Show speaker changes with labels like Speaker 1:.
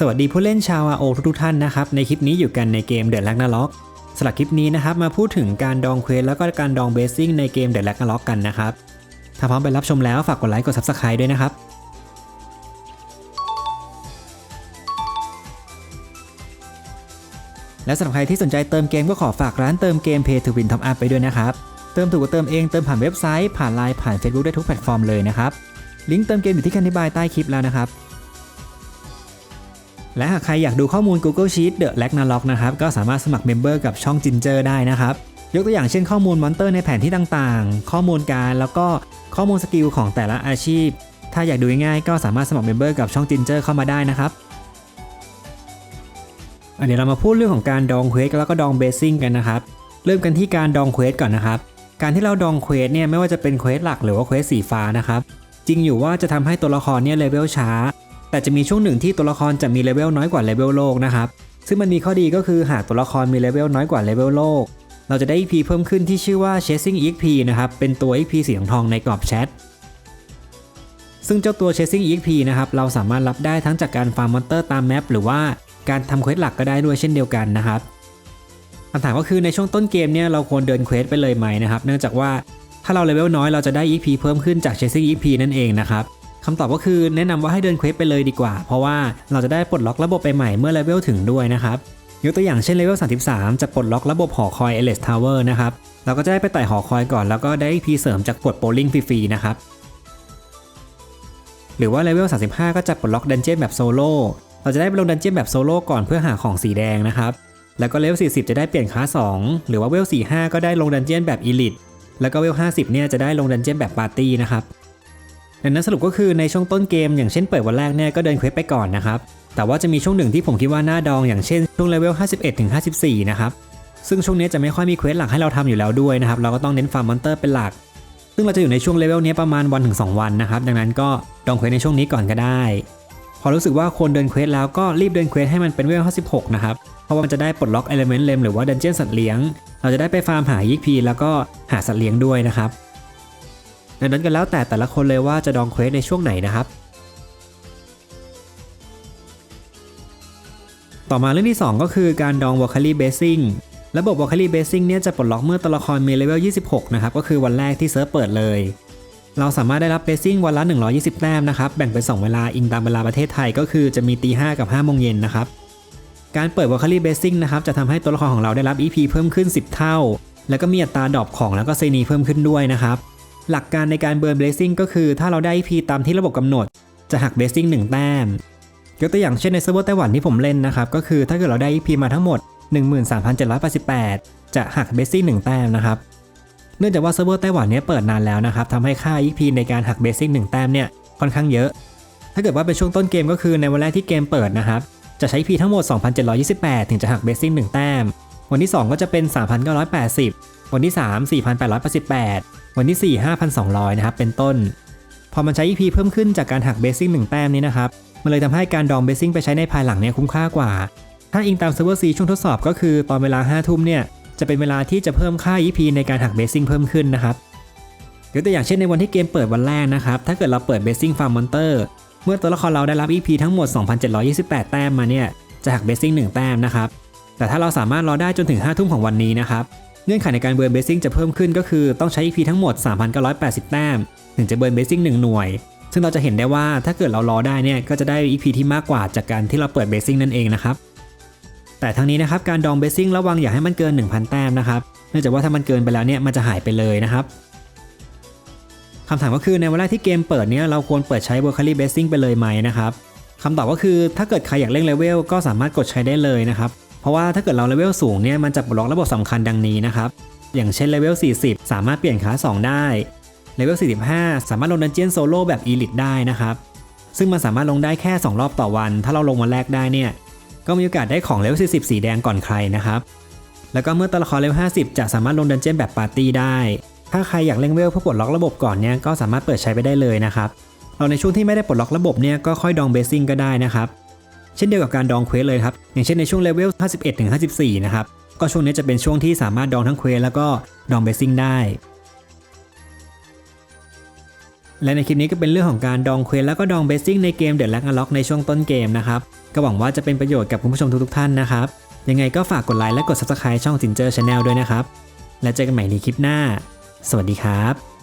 Speaker 1: สวัสดีผู้เล่นชาวอาโอทุกท่านนะครับ ในคลิปนี้อยู่กันในเกม The Ragnarok สำหรับคลิปนี้นะครับ มาพูดถึงการดองเควสแล้วก็การดองเบสซิ่งในเกม The Ragnarok กันนะครับ ถ้าพร้อมไปรับชมแล้วฝากกดไลค์กด Subscribe ด้วยนะครับและสำหรับใครที่สนใจเติมเกมก็ขอฝากร้านเติมเกม Pay to Win Top Up ไปด้วยนะครับ เติมถูกกว่าเติมเองเติมผ่านเว็บไซต์ผ่านไลน์ผ่าน Facebook ได้ทุกแพลตฟอร์มเลยนะครับ ลิงก์เติมเกมอยู่ที่คันธิบายใต้คลิปแล้วนะครับ และหากใครอยากดูข้อมูล Google Sheet The Ragnarok นะครับก็สามารถสมัครเมมเบอร์กับช่อง Ginger ได้นะครับ ยกตัวอย่างเช่นข้อมูลมอนเตอร์ในแผนที่ต่างๆ ข้อมูลการแล้วก็ข้อมูลสกิลของแต่ละอาชีพ ถ้าอยากดูง่ายๆก็สามารถสมัครเมมเบอร์กับช่อง Ginger เข้ามาได้นะครับเดี๋ยวเรามาพูดเรื่องของการดองเควสแล้วก็ดองเบสซิ่งกันนะครับ เริ่มกันที่การดองเควสก่อนนะครับ การที่เราดองเควสเนี่ยไม่ว่าจะเป็นเควสหลักหรือว่าเควสสีฟ้านะครับ จริงอยู่ว่าจะทำให้ตัวละครเนี่ยเลเวลช้า แต่จะมีช่วงหนึ่งที่ตัวละครจะมีเลเวลน้อยกว่าเลเวลโลกนะครับ ซึ่งมันมีข้อดีก็คือหากตัวละครมีเลเวลน้อยกว่าเลเวลโลก เราจะได้ EP เพิ่มขึ้นที่ชื่อว่า Chasing EXP นะครับ เป็นตัว EXP สีทองในกรอบแชท ซึ่งเจ้าตัว Chasing EXP นะครับ เราสามารถรับได้ทั้งจากการฟาร์มมอนเตอร์ตามแมปหรือว่าการทำเควสหลักก็ได้ด้วยเช่นเดียวกันนะครับคำถามก็คือในช่วงต้นเกมเนี่ยเราควรเดินเควสไปเลยไหมนะครับ เนื่องจากว่าถ้าเราเลเวลน้อยเราจะได้ EP เพิ่มขึ้นจาก Chasing EXP นั่นเองนะครับ คำตอบก็คือแนะนำว่าให้เดินเควสไปเลยดีกว่า เพราะว่าเราจะได้ปลดล็อกระบบไปใหม่เมื่อเลเวลถึงด้วยนะครับยกตัวอย่างเช่นเลเวล 33 จะปลดล็อกระบบหอคอย Ls Tower นะครับ เราก็จะได้ไปไต่หอคอยก่อนแล้วก็ได้ EP เสริมจากกดโปลิงฟรีๆนะครับ หรือว่าเลเวล 35 ก็จะปลดล็อกดันเจี้ยนแบบโซโล่ เราจะได้ไปลงดันเจี้ยนแบบโซโล่ก่อนเพื่อหาของสีแดงนะครับ แล้วก็เลเวล 40 จะได้เปลี่ยนคลาส2หรือว่าเวล 45 ก็ได้ลงดันเจี้ยนแบบอีลิท แล้วก็เวล 50 เนี่ยจะได้ลงดันเจี้ยนแบบปาร์ตี้นะครับ ดังนั้นสรุปก็คือในช่วงต้นเกมอย่างเช่นเปิดวันแรกเนี่ยก็เดินเควสไปก่อนนะครับแต่ว่าจะมีช่วงหนึ่งที่ผมคิดว่าน่าดองอย่างเช่นช่วงเลเวล 51ถึง54 นะครับซึ่งช่วงนี้จะไม่ค่อยมีเควสหลักให้เราทำอยู่แล้วด้วยนะครับเราก็ต้องเน้นฟาร์มมอนเตอร์เป็นหลัก ซึ่งเราจะอยู่ในช่วงเลเวลนี้ประมาณวันถึง2วันนะครับดังนั้นก็ดองเควสในช่วงนี้ก่อนก็ได้ พอรู้สึกว่าควรเดินเควสแล้วก็รีบเดินเควสให้มันเป็นเวล 56 นะครับเพราะว่ามันจะได้ปลดล็อกเอลเมนต์เลมหรือว่าดันเจี้ยนสัตว์เลี้ยง เราจะได้ไปฟาร์มหายิกพีแล้วก็หาสัตว์เลี้ยงด้วยนะครับ ดังนั้นก็แล้วแต่แต่ละคนเลยว่าจะดองเควสในช่วงไหนนะครับ ต่อมาเรื่องที่ 2 ก็คือการดอง Vocally Basing ระบบ Vocally Basing เนี่ยจะปลดล็อกเมื่อตัวละครมีเลเวล 26 นะครับ ก็คือวันแรกที่เซิร์ฟเปิดเลย เราสามารถได้รับ Basing วันละ 120 แต้มนะครับ แบ่งเป็น 2 เวลาอิงตามเวลาประเทศไทยก็คือจะมีตี5กับ5โมงเย็นนะครับ การเปิด Vocally Basing นะครับจะทำให้ตัวละครของเราได้รับ EP เพิ่มขึ้น 10 เท่า แล้วก็มีอัตราดรอปของแล้วก็เซนีเพิ่มขึ้นด้วยนะครับ หลักการในการเบิร์นเบสซิ่งก็คือถ้าเราได้ EP ตามที่ระบบกำหนด จะหักเบสซิ่ง1แต้มยกตัวอย่างเช่นในเซิร์ฟเวอร์ไต้หวันที่ผมเล่นนะครับ ก็คือถ้าเกิดเราได้ EP มาทั้งหมด 13,788 จะหักเบสซิ่ง1แต้มนะครับ เนื่องจากว่าเซิร์ฟเวอร์ไต้หวันเนี้ยเปิดนานแล้วนะครับทำให้ค่า EP ในการหักเบสซิ่ง1แต้มเนี่ยค่อนข้างเยอะ ถ้าเกิดว่าเป็นช่วงต้นเกมก็คือในวันแรกที่เกมเปิดนะครับจะใช้ EP ทั้งหมด 2,728 ถึงจะหักเบสซิ่ง1แต้ม วันที่ 2 ก็จะเป็น 3,980 วันที่ 3 4,888 วันที่ 4 5,200 นะครับ เป็นต้น พอมันใช้ EP เพิ่มขึ้นจากการหักเบสซิ่ง1แต้มนี้นะครับ มันเลยทำให้การดองเบสซิ่งไปใช้ในภายหลังเนี่ยคุ้มค่ากว่า ถ้าอิงตามเซิร์ฟเวอร์ซีช่วงทดสอบก็คือตอนเวลา 5 ทุ่มเนี่ย จะเป็นเวลาที่จะเพิ่มค่า EP ในการหักเบสซิ่งเพิ่มขึ้นนะครับยกตัวอย่างเช่นในวันที่เกมเปิดวันแรกนะครับ ถ้าเกิดเราเปิดเบสซิ่งฟาร์มมอนเตอร์เมื่อตัวละครเราได้รับ EP ทั้งหมด 2,728 แต้มมาเนี่ย จะหักเบสซิ่ง1แต้มนะครับ แต่ถ้าเราสามารถรอได้จนถึง 5 ทุ่มของวันนี้นะครับ เงื่อนไขในการเบิร์นเบสซิ่งจะเพิ่มขึ้นก็คือต้องใช้ EP ทั้งหมด 3,980 แต้ม ถึงจะเบิร์นเบสซิ่ง1หน่วย ซึ่งเราจะเห็นได้ว่าถ้าเกิดเรารอได้เนี่ยก็จะได้ EP ที่มากกว่าจากการที่เราเปิดเบสซิ่งนั่นเองนะครับแต่ทั้งนี้นะครับการดองเบสซิ่งระวังอย่าให้มันเกิน 1,000 แต้มนะครับเนื่องจากว่าถ้ามันเกินไปแล้วเนี่ยมันจะหายไปเลยนะครับคำถามก็คือในเวลาที่เกมเปิดเนี่ยเราควรเปิดใช้ Vocally Basing ไปเลยไหมนะครับคำตอบก็คือถ้าเกิดใครอยากเล่นเลเวลก็สามารถกดใช้ได้เลยนะครับ ราะว่าถ้าเกิดเราเลเวลสูงเนี่ยมันจะปลดล็อกระบบสำคัญดังนี้นะครับ อย่างเช่นเลเวล 40 สามารถเปลี่ยนคลาส2ได้เลเวล 45 สามารถลงดันเจียนโซโล่แบบอีลิทได้นะครับ ซึ่งมันสามารถลงได้แค่ 2 รอบต่อวัน ถ้าเราลงวันแรกได้เนี่ยก็มีโอกาสได้ของเลเวล 40 สีแดงก่อนใครนะครับ แล้วก็เมื่อตัวละครเลเวล 50 จะสามารถลงดันเจียนแบบปาร์ตี้ได้ ถ้าใครอยากเล่นเวลเพื่อปลดล็อกระบบก่อนเนี่ยก็สามารถเปิดใช้ไปได้เลยนะครับเราในช่วงที่ไม่ได้ปลดล็อกระบบเนี่ยก็ค่อยดองเบสซิ่งก็ได้นะครับ เช่นเดียวกับการดองเควสเลยครับ อย่างเช่นในช่วงเลเวล 51 ถึง 54 นะครับ ก็ช่วงนี้จะเป็นช่วงที่สามารถดองทั้งเควสแล้วก็ดองเบสซิ่งได้ และในคลิปนี้ก็เป็นเรื่องของการดองเควสแล้วก็ดองเบสซิ่งในเกม The Lag Unlock ในช่วงต้นเกมนะครับ ก็หวังว่าจะเป็นประโยชน์กับคุณผู้ชมทุกๆท่านนะครับ ยังไงก็ฝากกดไลค์และกด Subscribe ช่อง Ginger Channel ด้วยนะครับ แล้วเจอกันใหม่ในคลิปหน้า สวัสดีครับ